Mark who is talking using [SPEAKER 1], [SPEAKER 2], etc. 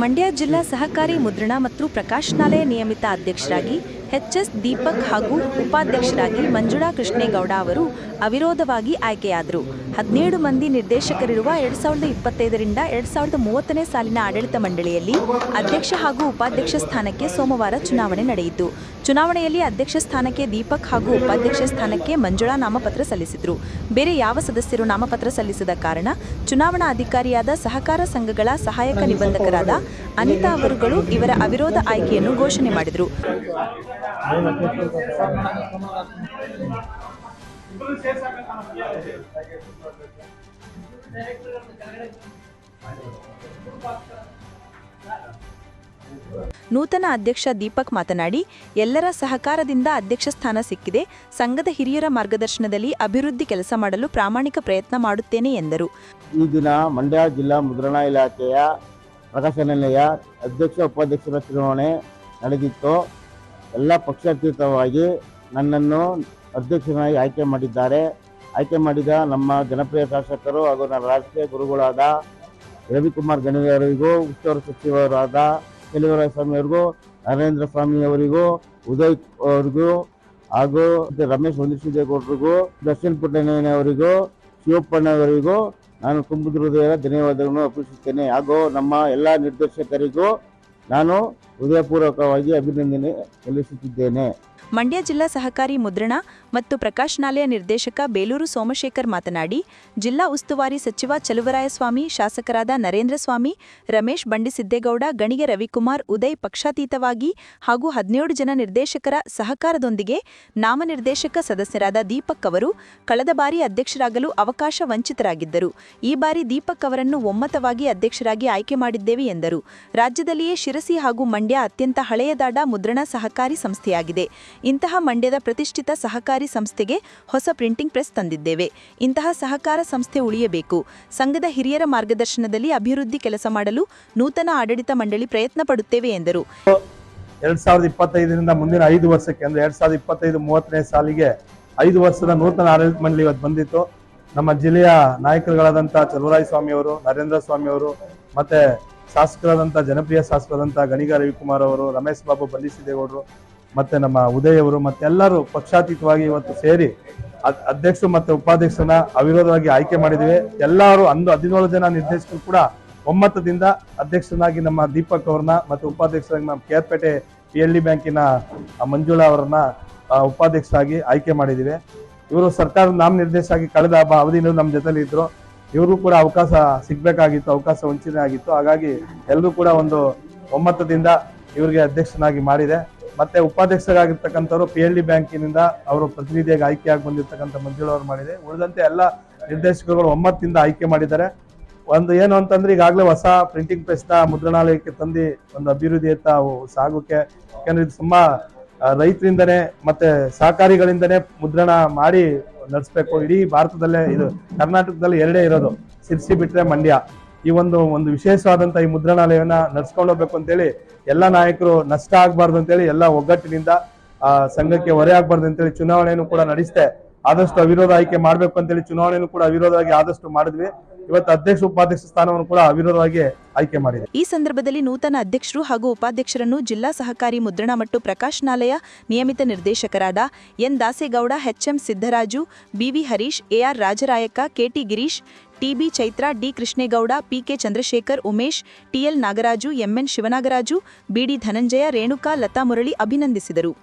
[SPEAKER 1] ಮಂಡ್ಯ ಜಿಲ್ಲಾ ಸಹಕಾರಿ ಮುದ್ರಣ ಮತ್ತು ಪ್ರಕಾಶನಾಲಯ ನಿಯಮಿತ ಅಧ್ಯಕ್ಷರಾಗಿ ಎಚ್ಎಸ್ ದೀಪಕ್ ಹಾಗೂ ಉಪಾಧ್ಯಕ್ಷರಾಗಿ ಮಂಜುಳಾ ಕೃಷ್ಣೇಗೌಡ ಅವರು ಅವಿರೋಧವಾಗಿ ಆಯ್ಕೆಯಾದರು. ಹದಿನೇಳು ಮಂದಿ ನಿರ್ದೇಶಕರಿರುವ ಎರಡು ಸಾವಿರದ ಇಪ್ಪತ್ತೈದರಿಂದ ಎರಡು ಸಾವಿರದ ಮೂವತ್ತನೇ ಸಾಲಿನ ಆಡಳಿತ ಮಂಡಳಿಯಲ್ಲಿ ಅಧ್ಯಕ್ಷ ಹಾಗೂ ಉಪಾಧ್ಯಕ್ಷ ಸ್ಥಾನಕ್ಕೆ ಸೋಮವಾರ ಚುನಾವಣೆ ನಡೆಯಿತು. ಚುನಾವಣೆಯಲ್ಲಿ ಅಧ್ಯಕ್ಷ ಸ್ಥಾನಕ್ಕೆ ದೀಪಕ್ ಹಾಗೂ ಉಪಾಧ್ಯಕ್ಷ ಸ್ಥಾನಕ್ಕೆ ಮಂಜುಳಾ ನಾಮಪತ್ರ ಸಲ್ಲಿಸಿದ್ರು. ಬೇರೆ ಯಾವ ಸದಸ್ಯರು ನಾಮಪತ್ರ ಸಲ್ಲಿಸದ ಕಾರಣ ಚುನಾವಣಾ ಅಧಿಕಾರಿಯಾದ ಸಹಕಾರ ಸಂಘಗಳ ಸಹಾಯಕ ನಿಬಂಧಕರಾದ ಅನಿತಾ ಅವರುಗಳು ಇವರ ಅವಿರೋಧ ಆಯ್ಕೆಯನ್ನು ಘೋಷಣೆ ಮಾಡಿದರು. ನೂತನ ಅಧ್ಯಕ್ಷ ದೀಪಕ್ ಮಾತನಾಡಿ, ಎಲ್ಲರ ಸಹಕಾರದಿಂದ ಅಧ್ಯಕ್ಷ ಸ್ಥಾನ ಸಿಕ್ಕಿದೆ. ಸಂಘದ ಹಿರಿಯರ ಮಾರ್ಗದರ್ಶನದಲ್ಲಿ ಅಭಿವೃದ್ಧಿ ಕೆಲಸ ಮಾಡಲು ಪ್ರಾಮಾಣಿಕ ಪ್ರಯತ್ನ ಮಾಡುತ್ತೇನೆ ಎಂದರು.
[SPEAKER 2] ಈ ದಿನ ಮಂಡ್ಯ ಜಿಲ್ಲಾ ಮುದ್ರಣಾ ಇಲಾಖೆಯ ಪ್ರಕಾಶನಾಲಯ ಅಧ್ಯಕ್ಷ ಉಪಾಧ್ಯಕ್ಷರ ಚುನಾವಣೆ ನಡೆದಿತ್ತು. ಎಲ್ಲ ಪಕ್ಷಾತೀತವಾಗಿ ನನ್ನನ್ನು ಅಧ್ಯಕ್ಷನಾಗಿ ಆಯ್ಕೆ ಮಾಡಿದ್ದಾರೆ. ಆಯ್ಕೆ ಮಾಡಿದ ನಮ್ಮ ಜನಪ್ರಿಯ ಶಾಸಕರು ಹಾಗೂ ನನ್ನ ರಾಷ್ಟ್ರೀಯ ಗುರುಗಳಾದ ರವಿಕುಮಾರ್ ಗಣಿಯವರಿಗೂ ಉಸ್ತುವಾರಿ ಸಚಿವರಾದ ಚೆಲುವರಾಯ ಸ್ವಾಮಿ ಅವರಿಗೂ ನರೇಂದ್ರ ಸ್ವಾಮಿ ಅವರಿಗೂ ಉದಯ್ ಅವರಿಗೂ, ಹಾಗೂ ರಮೇಶ್ ಹೊಂದಿಸಿದೇಗೌಡರಿಗೂ ದರ್ಶನ್ ಪುಟ್ಟಣ್ಣ ಅವರಿಗೂ ಶಿವಪ್ಪಣ್ಣವರಿಗೂ ನಾನು ತುಂಬಿದ ಹೃದಯ ಧನ್ಯವಾದಗಳನ್ನು ಅರ್ಪಿಸುತ್ತೇನೆ. ಹಾಗೂ ನಮ್ಮ ಎಲ್ಲ ನಿರ್ದೇಶಕರಿಗೂ ನಾನು ಹೃದಯಪೂರ್ವಕವಾಗಿ ಅಭಿನಂದನೆ ಸಲ್ಲಿಸುತ್ತಿದ್ದೇನೆ.
[SPEAKER 1] ಮಂಡ್ಯ ಜಿಲ್ಲಾ ಸಹಕಾರಿ ಮುದ್ರಣ ಮತ್ತು ಪ್ರಕಾಶನಾಲಯ ನಿರ್ದೇಶಕ ಬೇಲೂರು ಸೋಮಶೇಖರ್ ಮಾತನಾಡಿ, ಜಿಲ್ಲಾ ಉಸ್ತುವಾರಿ ಸಚಿವ ಚಲುವರಾಯಸ್ವಾಮಿ, ಶಾಸಕರಾದ ನರೇಂದ್ರ ಸ್ವಾಮಿ ರಮೇಶ್ ಬಂಡಿಸಿದ್ದೇಗೌಡ, ಗಣಿಗೆ ರವಿಕುಮಾರ್, ಉದಯ್ ಪಕ್ಷಾತೀತವಾಗಿ ಹಾಗೂ ಹದಿನೇಳು ಜನ ನಿರ್ದೇಶಕರ ಸಹಕಾರದೊಂದಿಗೆ ನಾಮನಿರ್ದೇಶಕ ಸದಸ್ಯರಾದ ದೀಪಕ್ ಅವರು ಕಳೆದ ಬಾರಿ ಅಧ್ಯಕ್ಷರಾಗಲು ಅವಕಾಶ ವಂಚಿತರಾಗಿದ್ದರು. ಈ ಬಾರಿ ದೀಪಕ್ ಅವರನ್ನು ಒಮ್ಮತವಾಗಿ ಅಧ್ಯಕ್ಷರಾಗಿ ಆಯ್ಕೆ ಮಾಡಿದ್ದೇವೆ ಎಂದರು. ರಾಜ್ಯದಲ್ಲಿಯೇ ಶಿರಸಿ ಹಾಗೂ ಮಂಡ್ಯ ಅತ್ಯಂತ ಹಳೆಯದಾದ ಮುದ್ರಣ ಸಹಕಾರಿ ಸಂಸ್ಥೆಯಾಗಿದೆ. ಇಂತಹ ಮಂಡ್ಯದ ಪ್ರತಿಷ್ಠಿತ ಸಹಕಾರಿ ಸಂಸ್ಥೆಗೆ ಹೊಸ ಪ್ರಿಂಟಿಂಗ್ ಪ್ರೆಸ್ ತಂದಿದ್ದೇವೆ. ಇಂತಹ ಸಹಕಾರ ಸಂಸ್ಥೆ ಉಳಿಯಬೇಕು. ಸಂಘದ ಹಿರಿಯರ ಮಾರ್ಗದರ್ಶನದಲ್ಲಿ ಅಭಿವೃದ್ಧಿ ಕೆಲಸ ಮಾಡಲು ನೂತನ ಆಡಳಿತ ಮಂಡಳಿ ಪ್ರಯತ್ನ ಪಡುತ್ತೇವೆ, ಎಂದರು.
[SPEAKER 3] ಎರಡ್ ಸಾವಿರದ ಇಪ್ಪತ್ತೈದರಿಂದ ಮುಂದಿನ ಐದು ವರ್ಷಕ್ಕೆ, ಅಂದ್ರೆ ಎರಡ್ ಸಾವಿರದ ಇಪ್ಪತ್ತೈದು ಮೂವತ್ತನೇ ಸಾಲಿಗೆ ಐದು ವರ್ಷದ ನೂತನ ಆಡಳಿತ ಮಂಡಳಿ ಇವತ್ತು ಬಂದಿತ್ತು. ನಮ್ಮ ಜಿಲ್ಲೆಯ ನಾಯಕರುಗಳಾದಂಥ ಚಲುವರಾಯ ಸ್ವಾಮಿ ಅವರು, ನರೇಂದ್ರ ಸ್ವಾಮಿ ಅವರು, ಮತ್ತೆ ಶಾಸಕರಾದಂಥ ಜನಪ್ರಿಯ ಶಾಸಕರಾದಂಥ ಗಣಿಗ ರವಿಕುಮಾರ್ ಅವರು, ರಮೇಶ್ ಬಾಬು ಬಂಧಿಸಿದೇಗೌಡರು ಮತ್ತೆ ನಮ್ಮ ಉದಯ್ ಅವರು ಮತ್ತೆಲ್ಲರೂ ಪಕ್ಷಾತೀತವಾಗಿ ಇವತ್ತು ಸೇರಿ ಅಧ್ಯಕ್ಷರು ಮತ್ತೆ ಉಪಾಧ್ಯಕ್ಷರನ್ನ ಅವಿರೋಧವಾಗಿ ಆಯ್ಕೆ ಮಾಡಿದ್ದೀವಿ. ಎಲ್ಲರೂ ಅಂದು ಹದಿನೇಳು ಜನ ನಿರ್ದೇಶಕರು ಕೂಡ ಒಮ್ಮತದಿಂದ ಅಧ್ಯಕ್ಷರನ್ನಾಗಿ ನಮ್ಮ ದೀಪಕ್ ಅವ್ರನ್ನ ಮತ್ತು ಉಪಾಧ್ಯಕ್ಷರಾಗಿ ನಮ್ಮ ಕೇರ್ಪೇಟೆ ಪಿ ಎಲ್ ಡಿ ಬ್ಯಾಂಕಿನ ಮಂಜುಳಾ ಅವರನ್ನ ಉಪಾಧ್ಯಕ್ಷರಾಗಿ ಆಯ್ಕೆ ಮಾಡಿದ್ದೀವಿ. ಇವರು ಸರ್ಕಾರದ ನಾಮ ನಿರ್ದೇಶಕರಾಗಿ ಕಳೆದ ಹಬ್ಬ ಅವಧಿನೂ ನಮ್ಮ ಜೊತೆಲಿ ಇದ್ರು. ಇವರು ಕೂಡ ಅವಕಾಶ ಸಿಗ್ಬೇಕಾಗಿತ್ತು, ಅವಕಾಶ ವಂಚನೆ ಆಗಿತ್ತು. ಹಾಗಾಗಿ ಎಲ್ಲರೂ ಕೂಡ ಒಂದು ಒಮ್ಮತದಿಂದ ಇವರಿಗೆ ಅಧ್ಯಕ್ಷನಾಗಿ ಮಾಡಿದೆ. ಮತ್ತೆ ಉಪಾಧ್ಯಕ್ಷರಾಗಿರ್ತಕ್ಕಂಥವ್ರು ಪಿ ಎಲ್ ಡಿ ಬ್ಯಾಂಕಿನಿಂದ ಅವರು ಪ್ರತಿನಿಧಿಯಾಗಿ ಆಯ್ಕೆಯಾಗಿ ಬಂದಿರತಕ್ಕಂಥ ಮಂಜುಳವರು ಮಾಡಿದೆ. ಉಳಿದಂತೆ ಎಲ್ಲ ನಿರ್ದೇಶಕರುಗಳು ಒಮ್ಮತ್ತಿಂದ ಆಯ್ಕೆ ಮಾಡಿದ್ದಾರೆ. ಒಂದು ಏನು ಅಂತಂದ್ರೆ ಈಗಾಗಲೇ ಹೊಸ ಪ್ರಿಂಟಿಂಗ್ ಪ್ರೆಸ್ನ ಮುದ್ರಣಾಲಯಕ್ಕೆ ತಂದು ಒಂದು ಅಭಿವೃದ್ಧಿಯತ್ತ ಅವು ಸಾಗೋಕೆ ಯಾಕಂದ್ರೆ ಇದು ತುಂಬಾ ರೈತರಿಂದನೇ ಮತ್ತೆ ಸಹಕಾರಿಗಳಿಂದನೇ ಮುದ್ರಣ ಮಾಡಿ ನಡೆಸ್ಬೇಕು. ಇಡೀ ಭಾರತದಲ್ಲೇ ಇದು ಕರ್ನಾಟಕದಲ್ಲಿ ಎರಡೇ ಇರೋದು. ಸಿರ್ಸಿ ಬಿಟ್ರೆ ಮಂಡ್ಯ. ಈ ಒಂದು ಒಂದು ವಿಶೇಷವಾದಂತಹ ಈ ಮುದ್ರಣಾಲಯವನ್ನ ನಡ್ಸ್ಕೊಂಡು ಹೋಗ್ಬೇಕು ಅಂತೇಳಿ ಎಲ್ಲ ನಾಯಕರು ನಷ್ಟ ಆಗ್ಬಾರ್ದು ಅಂತೇಳಿ ಎಲ್ಲ ಒಗ್ಗಟ್ಟಿನಿಂದ, ಆ, ಸಂಘಕ್ಕೆ ಹೊರೆ ಆಗ್ಬಾರ್ದು ಅಂತೇಳಿ ಚುನಾವಣೆಯನ್ನು ಕೂಡ ನಡೆಸಿದೆ. ಆದಷ್ಟು ಅವಿರೋಧ ಆಯ್ಕೆ ಮಾಡ್ಬೇಕು ಅಂತೇಳಿ ಚುನಾವಣೆಯನ್ನು ಕೂಡ ಅವಿರೋಧವಾಗಿ ಆದಷ್ಟು ಮಾಡಿದ್ವಿ. ಇವತ್ತು ಅಧ್ಯಕ್ಷ ಉಪಾಧ್ಯಕ್ಷ ಸ್ಥಾನವನ್ನು ಕೂಡ ಅವಿರೋಧವಾಗಿ ಆಯ್ಕೆ ಮಾಡಿದೆ
[SPEAKER 1] ಈ ಸಂದರ್ಭದಲ್ಲಿ ನೂತನ ಅಧ್ಯಕ್ಷರು ಹಾಗೂ ಉಪಾಧ್ಯಕ್ಷರನ್ನು ಜಿಲ್ಲಾ ಸಹಕಾರಿ ಮುದ್ರಣ ಮತ್ತು ಪ್ರಕಾಶನಾಲಯ ನಿಯಮಿತ ನಿರ್ದೇಶಕರಾದ N Dasegowda, HM Siddaraju, BV Harish, AR ರಾಜರಾಯಕ KT Girish, TB Chaitra, D Krishnegowda, PK Chandrashekar, Umesh TL Nagaraju MN Shivanagaraju BD Dhananjaya, Renuka, Lata Murali ಅಭಿನಂದಿಸಿದರು.